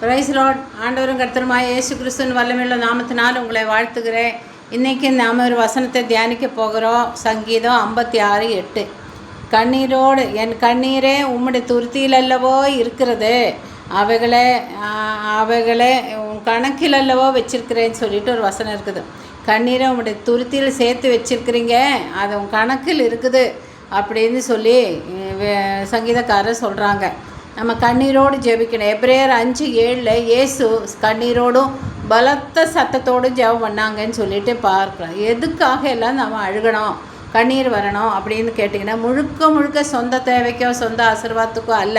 Price Lord ஆண்டவரும் கர்த்தருமாய் இயேசு கிறிஸ்துவின் வல்லமையுள்ள நாமத்தினால் உங்களை வாழ்த்துகிறேன். இன்றைக்கி நாம் ஒரு வசனத்தை தியானிக்க போகிறோம். சங்கீதம் ஐம்பத்தி ஆறு எட்டு. கண்ணீரோடு என் கண்ணீரே உம்முடைய துருத்தியில் அல்லவோ இருக்கிறது. அவைகளை அவைகளை உன் கணக்கில் அல்லவோ வச்சிருக்கிறேன்னு சொல்லிட்டு ஒரு வசனம் இருக்குது. கண்ணீரை உங்களுடைய துருத்தியில் சேர்த்து வச்சுருக்கிறீங்க. அது உன் கணக்கில் இருக்குது. அப்படின்னு சொல்லி சங்கீதக்காரர் சொல்கிறாங்க நம்ம கண்ணீரோடு ஜெபிக்கணும். எப்ரேயர் அஞ்சு ஏழில் இயேசு கண்ணீரோடும் பலத்த சத்தத்தோடும் ஜெபம் பண்ணாங்கன்னு சொல்லிட்டு பார்க்கலாம். எதுக்காக எல்லாம் நம்ம அழுகணும்? கண்ணீர் வரணும் அப்படின்னு கேட்டிங்கன்னா முழுக்க முழுக்க சொந்த தேவைக்கோ சொந்த ஆசீர்வாதத்துக்கோ அல்ல.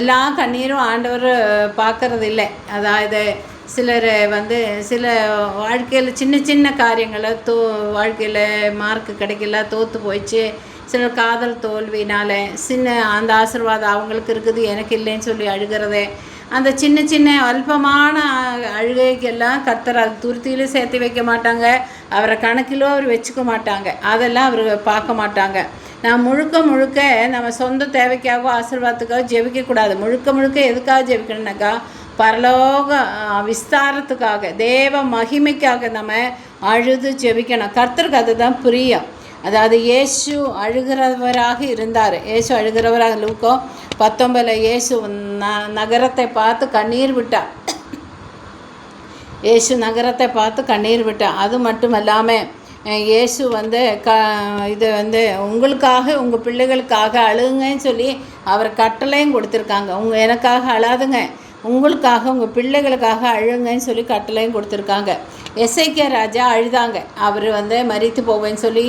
எல்லா கண்ணீரும் ஆண்டவர் பார்க்கறது இல்லை. அதாவது சிலர் வந்து சில வாழ்க்கையில் சின்ன சின்ன காரியங்களை தோ வாழ்க்கையில் மார்க் கிடைக்கல தோற்று போயிடுச்சு. சில காதல் தோல்வினால் சின்ன அந்த ஆசீர்வாதம் அவங்களுக்கு இருக்குது எனக்கு இல்லைன்னு சொல்லி அழுகிறது. அந்த சின்ன சின்ன அல்பமான அழுகைக்கெல்லாம் கர்த்தர் அது துருத்தியிலும் சேர்த்து வைக்க மாட்டாங்க. அவரை கணக்கிலோ அவர் வச்சுக்க மாட்டாங்க. அதெல்லாம் அவர் பார்க்க மாட்டாங்க. நான் முழுக்க முழுக்க நம்ம சொந்த தேவைக்காகவோ ஆசீர்வாதத்துக்காக ஜெபிக்கக்கூடாது முழுக்க முழுக்க எதுக்காக ஜெபிக்கணும்னாக்கா பரலோக விஸ்தாரத்துக்காக தேவ மகிமைக்காக நம்ம அழுது ஜெபிக்கணும். கர்த்தருக்கு அதுதான் பிரியம். அதாவது இயேசு அழுகிறவராக இருந்தார். இயேசு அழுகிறவராக லூக்கோ பத்தொம்பதில் இயேசு ந நகரத்தை பார்த்து கண்ணீர் விட்டார். இயேசு நகரத்தை பார்த்து கண்ணீர் விட்டார். அது மட்டும் இல்லாமல் இயேசு வந்து க இது வந்து உங்களுக்காக உங்கள் பிள்ளைகளுக்காக அழுகுங்கன்னு சொல்லி அவர் கட்டளையும் கொடுத்துருக்காங்க. உங்கள் எனக்காக அழாதுங்க. உங்களுக்காக உங்கள் பிள்ளைகளுக்காக அழுங்கன்னு சொல்லி கட்டளையும் கொடுத்துருக்காங்க. எஸ்ஐகே ராஜா அழுதாங்க. அவர் வந்து மறித்து போவேன்னு சொல்லி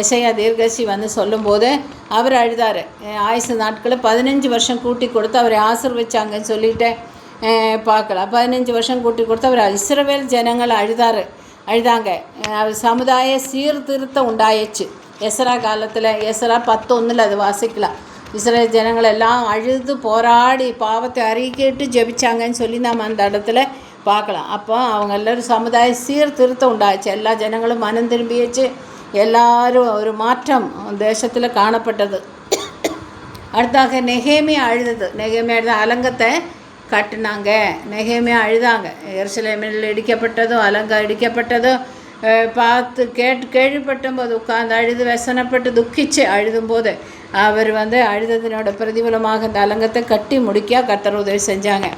எஸ்ஐயா தீர்கசி வந்து சொல்லும்போது அவர் அழுதார். ஆயுசு நாட்களை பதினஞ்சு வருஷம் கூட்டி கொடுத்து அவரை ஆசிர்வச்சாங்கன்னு சொல்லிட்டு பார்க்கலாம் பதினஞ்சு வருஷம் கூட்டி கொடுத்து அவர் இஸ்ரவேல் ஜனங்கள் அழுதார். அழுதாங்க. அவர் சமுதாய சீர்திருத்தம் உண்டாயிடுச்சு. எஸ்ரா காலத்தில் எஸ்ரா பத்தொன்னில் அது வாசிக்கலாம். இஸ்ரேல் ஜனங்களெல்லாம் அழுது போராடி பாவத்தை அறிக்கிட்டு ஜெபிச்சாங்கன்னு சொல்லி நாம் அந்த இடத்துல பார்க்கலாம். அப்போ அவங்க எல்லோரும் சமுதாய சீர்திருத்தம் உண்டாச்சு. எல்லா ஜனங்களும் மனம் திரும்பியாச்சு. எல்லாரும் ஒரு மாற்றம் தேசத்தில் காணப்பட்டது. அடுத்தாக நெகேமியா அழுதது. நெகேமியா அழுத அலங்கத்தை கட்டினாங்க. நெகேமியா அழுதாங்க. எருசலேமில் இடிக்கப்பட்டதும் அலங்கம் இடிக்கப்பட்டதும் பார்த்து கேட்டு கேள்விப்பட்டும் போது உட்காந்து அழுது வசனப்பட்டு துக்கிச்சு அழுதும்போது அவர் வந்து அழுததினோட பிரதிபலமாக அந்த அலங்கத்தை கட்டி முடிக்க கர்த்தர் உதவி செஞ்சாங்க.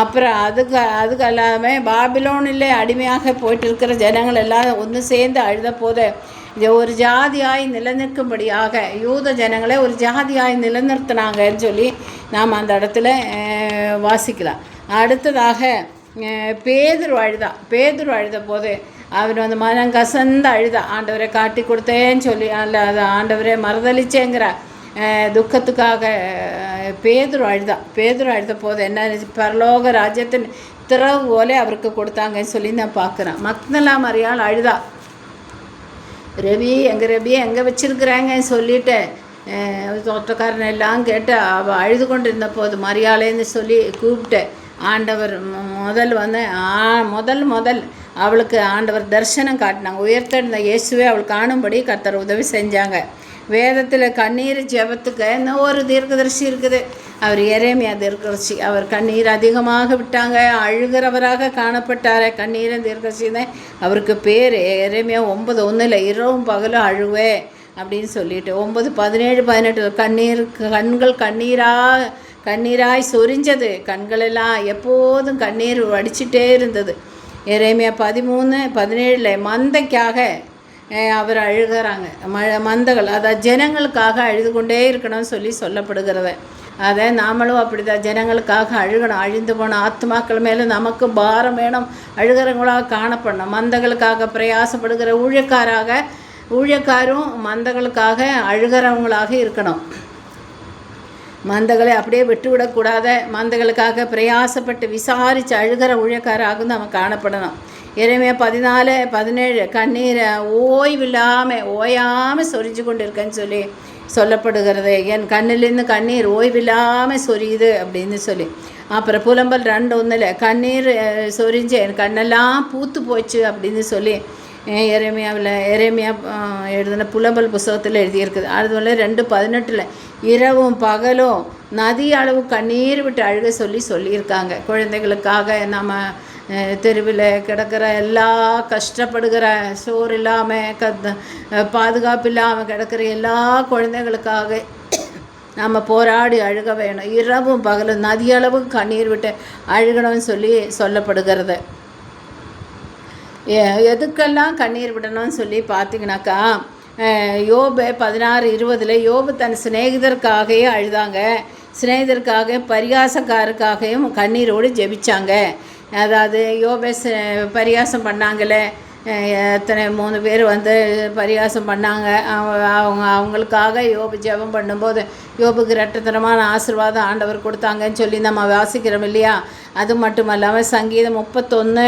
அப்புறம் அதுக்கு அதுக்கு எல்லாமே பாபிலோனிலே அடிமையாக போயிட்டு இருக்கிற ஜனங்கள் எல்லாம் ஒன்று சேர்ந்து அழுத போது ஒரு ஜாதியாய் நிலநிற்கும்படியாக யூத ஜனங்களை ஒரு ஜாதியாய் நிலநிறுத்தினாங்கன்னு சொல்லி நாம் அந்த இடத்துல வாசிக்கலாம். அடுத்ததாக பேதுரு அழுதா. பேதுரு அழுத போது அவர் வந்து மனம் கசந்து அழுதா ஆண்டவரை காட்டி கொடுத்தேன்னு சொல்லி அல்ல அது ஆண்டவரே மறுதளிச்சேங்கிற துக்கத்துக்காக பேதுரு அழுதா பேதுரு அழுத போது என்ன பரலோக ராஜ்யத்தின் திறவு போல அவருக்கு கொடுத்தாங்கன்னு சொல்லி நான் பார்க்குறேன். மக்னலா மரியாள் அழுதா ரவி எங்கள் ரவி எங்கே வச்சுருக்குறாங்கன்னு சொல்லிட்டு தோட்டக்காரன் எல்லாம் கேட்டு அவள் அழுது கொண்டு இருந்த போது மரியாதைன்னு சொல்லி கூப்பிட்டு ஆண்டவர் முதல் வந்து ஆ முதல் முதல் அவளுக்கு ஆண்டவர் தரிசனம் காட்டினாங்க. உயர்த்தெழுந்த இயேசுவே அவள் காணும்படி கர்த்தர் உதவி செஞ்சாங்க. வேதத்தில் கண்ணீர் ஜெபத்துக்கு இன்னும் ஒரு தீர்க்கதரிசி இருக்குது. அவர் எரேமியா தீர்க்கதரிசி. அவர் கண்ணீர் அதிகமாக விட்டாங்க. அழுகிறவராக காணப்பட்டார் கண்ணீரன் தீர்க்கதரிசி தான் அவருக்கு பேர் எரேமியா ஒன்பது ஒன்றில் இரவும் பகலும் அழுவே அப்படின்னு சொல்லிட்டு. ஒன்பது பதினேழு பதினெட்டு கண்ணீர் கண்கள் கண்ணீராக கண்ணீராய் சொரிஞ்சது. கண்களெல்லாம் எப்போதும் கண்ணீர் வடிச்சிட்டே இருந்தது. எரேமியா பதிமூணு பதினேழில் மந்தைக்காக அவர் அழுகிறாங்க. ம மந்தகள் அதாவது ஜனங்களுக்காக அழுது கொண்டே இருக்கணும்னு சொல்லி சொல்லப்படுகிறத. அதை நாமளும் அப்படி தான் ஜனங்களுக்காக அழுகணும். அழிந்து போன ஆத்மாக்கள் மேலே நமக்கு பாரம் வேணும். அழுகிறவங்களாக காணப்படணும். மந்தங்களுக்காக பிரயாசப்படுகிற ஊழியக்காராக ஊழியக்காரும் மந்தங்களுக்காக அழுகிறவங்களாக இருக்கணும். மந்தகளை அப்படியே விட்டுவிடக்கூடாத மந்தகளுக்காக பிரயாசப்பட்டு விசாரித்து அழுகிற ஊழியக்காராக நம்ம காணப்படணும். இறைமையா பதினாலு பதினேழு கண்ணீரை ஓய்வில்லாமல் ஓயாமல் சொரிஞ்சு கொண்டு இருக்கேன்னு சொல்லி சொல்லப்படுகிறது. என் கண்ணிலிருந்து கண்ணீர் ஓய்வில்லாமல் சொரியுது அப்படின்னு சொல்லி. அப்புறம் புலம்பல் ரெண்டு ஒன்றில் கண்ணீர் சொரிஞ்சு என் கண்ணெல்லாம் பூத்து போச்சு அப்படின்னு சொல்லி எரேமியாவில் எரேமியா எழுதின புலம்பல் புஸ்தகத்தில் எழுதியிருக்குது. அதுபோல் ரெண்டு பதினெட்டில் இரவும் பகலும் நதி அளவு கண்ணீர் விட்டு அழுக சொல்லி சொல்லியிருக்காங்க. குழந்தைகளுக்காக நம்ம தெருவில் கிடக்கிற எல்லா கஷ்டப்படுகிற சோறு இல்லாமல் க பாதுகாப்பு இல்லாமல் கிடக்கிற எல்லா குழந்தைகளுக்காக நம்ம போராடி அழுக வேணும். இரவும் பகலும் நதியளவு கண்ணீர் விட்டு அழுகணும்னு சொல்லி சொல்லப்படுகிறது. எதுக்கெல்லாம் கண்ணீர் விடணும்னு சொல்லி பார்த்தீங்கன்னாக்கா யோபு பதினாறு இருபதில் யோபு தன் சிநேகிதருக்காகவே அழுதாங்க. சிநேகிதருக்காக பரிகாசக்காருக்காகவும் கண்ணீரோடு ஜெபிச்சாங்க. அதாவது யோபே ச- பரிகாசம் பண்ணாங்களே எத்தனை மூணு பேர் வந்து பரிகாசம் பண்ணாங்க. அவங்க அவங்க அவங்களுக்காக யோபு ஜெபம் பண்ணும்போது யோபுக்கு ரெட்டத்தனமான ஆசீர்வாதம் ஆண்டவர் கொடுத்தாங்கன்னு சொல்லி நம்ம வாசிக்கிறோம் இல்லையா? அது மட்டும் இல்லாமல் சங்கீதம் முப்பத்தொன்று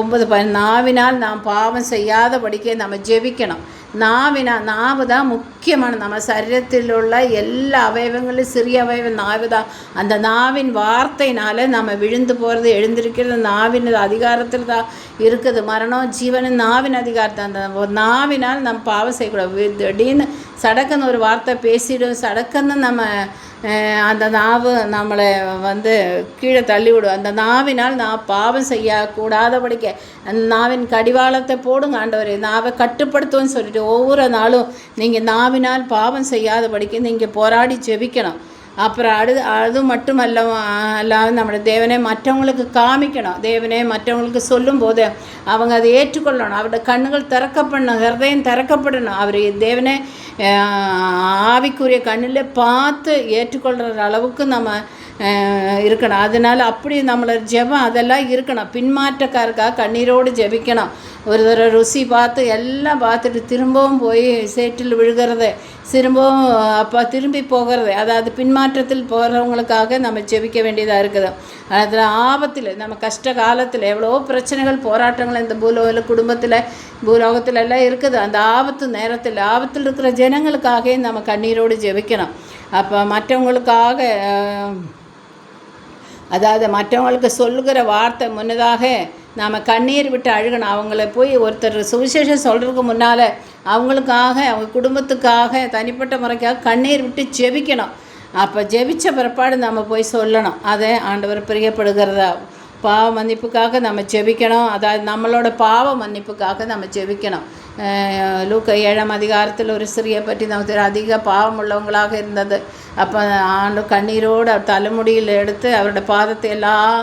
ஒன்பது ப நாவினால் நாம் பாவம் செய்யாதபடிக்கே நம்ம ஜெபிக்கணும். நாவினா நாவு தான் முக்கியமான நம்ம சரீரத்தில் உள்ள எல்லா அவயவங்களும் சிறிய அவயவம் நாவு தான். அந்த நாவின் வார்த்தையினால நம்ம விழுந்து போகிறது எழுந்திருக்கிறது நாவின் அதிகாரத்தில் தான் இருக்குது. மரணம் ஜீவனும் நாவின் அதிகாரத்தை அந்த நாவினால் நம்ம பாவம் செய்யக்கூடாது. திடீர்னு சடக்குன்னு ஒரு வார்த்தை பேசிடும். சடக்குன்னு நம்ம அந்த நாவு நம்மளை வந்து கீழே தள்ளிவிடும். அந்த நாவினால் நான் பாவம் செய்யக்கூடாதபடிக்க அந்த நாவின் கடிவாளத்தை போடுங்க ஆண்டவரே. நாவை கட்டுப்படுத்துவோன்னு சொல்லிட்டு ஒவ்வொரு நாளும் நீங்கள் நாவினால் பாவம் செய்யாதபடிக்கு நீங்கள் போராடி ஜெபிக்கணும். அப்புறம் அடு அது மட்டும் அல்ல அல்லாது நம்மளோட தேவனை மற்றவங்களுக்கு காமிக்கணும். தேவனை மற்றவங்களுக்கு சொல்லும்போது அவங்க அதை ஏற்றுக்கொள்ளணும். அவரோட கண்ணுகள் திறக்கப்படணும் ஹிருதயம் திறக்கப்படணும். அவர் தேவனை ஆவிக்குரிய கண்ணில் பார்த்து ஏற்றுக்கொள்கிற அளவுக்கு நம்ம இருக்கணும். அதனால் அப்படி நம்மளோட ஜெபம் அதெல்லாம் இருக்கணும். பின்மாற்றக்காருக்காக கண்ணீரோடு ஜெபிக்கணும். ஒரு தடவை ருசி பார்த்து எல்லாம் பார்த்துட்டு திரும்பவும் போய் சேற்றில் விழுகிறது. திரும்பவும் அப்போ திரும்பி போகிறது. அதாவது பின்மாற்றத்தில் போகிறவங்களுக்காக நம்ம ஜெபிக்க வேண்டியதாக இருக்குது. அதில் ஆபத்தில் நம்ம கஷ்ட காலத்தில் எவ்வளோ பிரச்சனைகள் போராட்டங்கள் இந்த பூலோகில் குடும்பத்தில் பூலோகத்தில் எல்லாம் இருக்குது. அந்த ஆபத்து நேரத்தில் ஆபத்தில் இருக்கிற ஜனங்களுக்காக நம்ம கண்ணீரோடு ஜெபிக்கணும். அப்போ மற்றவங்களுக்காக அதாவது மற்றவங்களுக்கு சொல்லுகிற வார்த்தை முன்னதாக நாம் கண்ணீர் விட்டு அழுகணும். அவங்கள போய் ஒருத்தர் சுவிசேஷம் சொல்கிறதுக்கு முன்னால் அவங்களுக்காக அவங்க குடும்பத்துக்காக தனிப்பட்ட முறைக்காக கண்ணீர் விட்டு ஜெபிக்கணும். அப்போ ஜெபிச்ச பிற்பாடு நம்ம போய் சொல்லணும். அதை ஆண்டவர் பிரியப்படுகிறதா? பாவ மன்னிப்புக்காக நம்ம ஜெபிக்கணும். அதாவது நம்மளோட பாவ மன்னிப்புக்காக நம்ம ஜெபிக்கணும். லூக்க ஏழாம் அதிகாரத்தில் ஒரு சிறிய பற்றி நமக்கு அதிக பாவம் உள்ளவங்களாக இருந்தது அப்போ ஆண்டு கண்ணீரோடு அவர் தலைமுடியில் எடுத்து அவரோட பாதத்தை எல்லாம்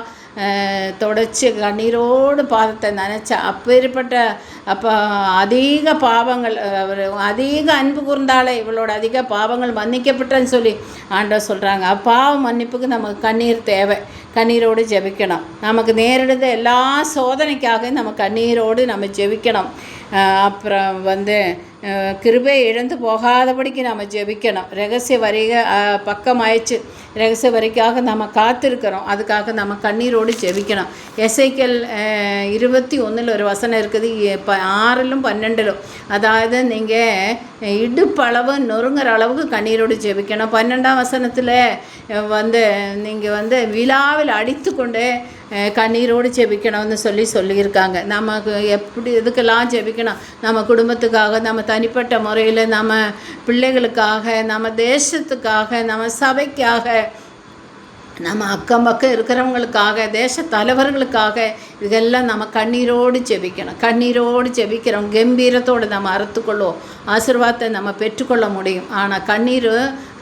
தொடச்சி கண்ணீரோடு பாதத்தை நினச்சா அப்பேற்பட்ட அப்போ அதிக பாவங்கள் அவர் அதிக அன்பு கூர்ந்தாலே இவளோட அதிக பாவங்கள் மன்னிக்கப்பட்டன்னு சொல்லி ஆண்டவர் சொல்கிறாங்க பாவ மன்னிப்புக்கு நமக்கு கண்ணீர் தேவை. கண்ணீரோடு ஜெபிக்கணும். நமக்கு நேரிடுத எல்லா சோதனைக்காக நம்ம கண்ணீரோடு நம்ம ஜெபிக்கணும். அப்புறம் வந்து கிருபை இழந்து போகாதபடிக்கு நம்ம ஜெபிக்கணும் ரகசிய வரிக பக்கம் ஆயிடுச்சு ரகசிய வரிக்காக நம்ம காத்திருக்கிறோம் அதுக்காக நம்ம கண்ணீரோடு ஜெபிக்கணும் எஸ்ஐக்கல் இருபத்தி ஒன்றில் ஒரு வசனம் இருக்குது. ஆறிலும் பன்னெண்டிலும் அதாவது நீங்கள் இடுப்பளவு நொறுங்குற அளவுக்கு கண்ணீரோடு ஜெபிக்கணும் பன்னெண்டாம் வசனத்தில் வந்து நீங்கள் வந்து விழாவில் அடித்து கொண்டு கண்ணீரோடு ஜெபிக்கணும்னு சொல்லி சொல்லியிருக்காங்க. நமக்கு எப்படி இதுக்கெல்லாம் ஜெபிக்கணும்? நம்ம குடும்பத்துக்காக நம்ம தனிப்பட்ட முறையில் நம்ம பிள்ளைகளுக்காக நம்ம தேசத்துக்காக நம்ம சபைக்காக நம்ம அக்கம் பக்கம் இருக்கிறவங்களுக்காக தேச தலைவர்களுக்காக இதெல்லாம் நம்ம கண்ணீரோடு ஜெபிக்கணும். கண்ணீரோடு ஜெபிக்கிறோம். கம்பீரத்தோடு நம்ம அறுத்துக்கொள்வோம். ஆசீர்வாதத்தை நம்ம பெற்றுக்கொள்ள முடியும். ஆனால் கண்ணீர்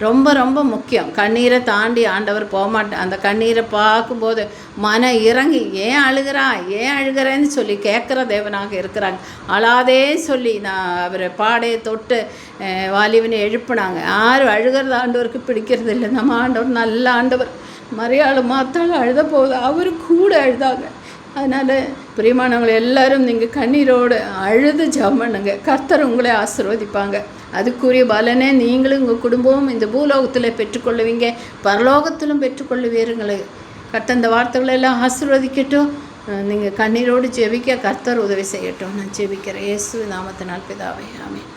ரொம்ப ரொம்ப முக்கியம். கண்ணீரை தாண்டி ஆண்டவர் போகமாட்டேன் அந்த கண்ணீரை பார்க்கும்போது மன இறங்கி ஏன் அழுகிறா? ஏன் அழுகிறேன்னு சொல்லி கேட்குற தேவனாக இருக்கிறாங்க. அழாதே சொல்லி நான் அவரை பாடையை தொட்டு வாலிபனை எழுப்புனாங்க. யாரும் அழுகிறது ஆண்டவருக்கு பிடிக்கிறது இல்லை நம்ம ஆண்டவர் நல்ல ஆண்டவர். மரியாதை மாத்தாலும் அழுத போகுது அவர் கூட அழுதாங்க. அதனால் பிரியமானவங்களை எல்லாரும் நீங்கள் கண்ணீரோடு அழுது ஜெபம் பண்ணுங்க. கர்த்தர் உங்களை ஆசீர்வதிப்பாங்க. அதுக்குரிய பலனே நீங்களும் உங்கள் குடும்பமும் இந்த பூலோகத்தில் பெற்றுக்கொள்ளுவீங்க. பரலோகத்திலும் பெற்றுக்கொள்ளுவீருங்களே கர்த்தர் இந்த வார்த்தைகளை எல்லாம் ஆசிர்வதிக்கட்டும் நீங்கள் கண்ணீரோடு ஜெபிக்க கர்த்தர் உதவி செய்யட்டும். நான் ஜெபிக்கிறேன். இயேசு நாமத்தினால் பிதாவை ஆமென்.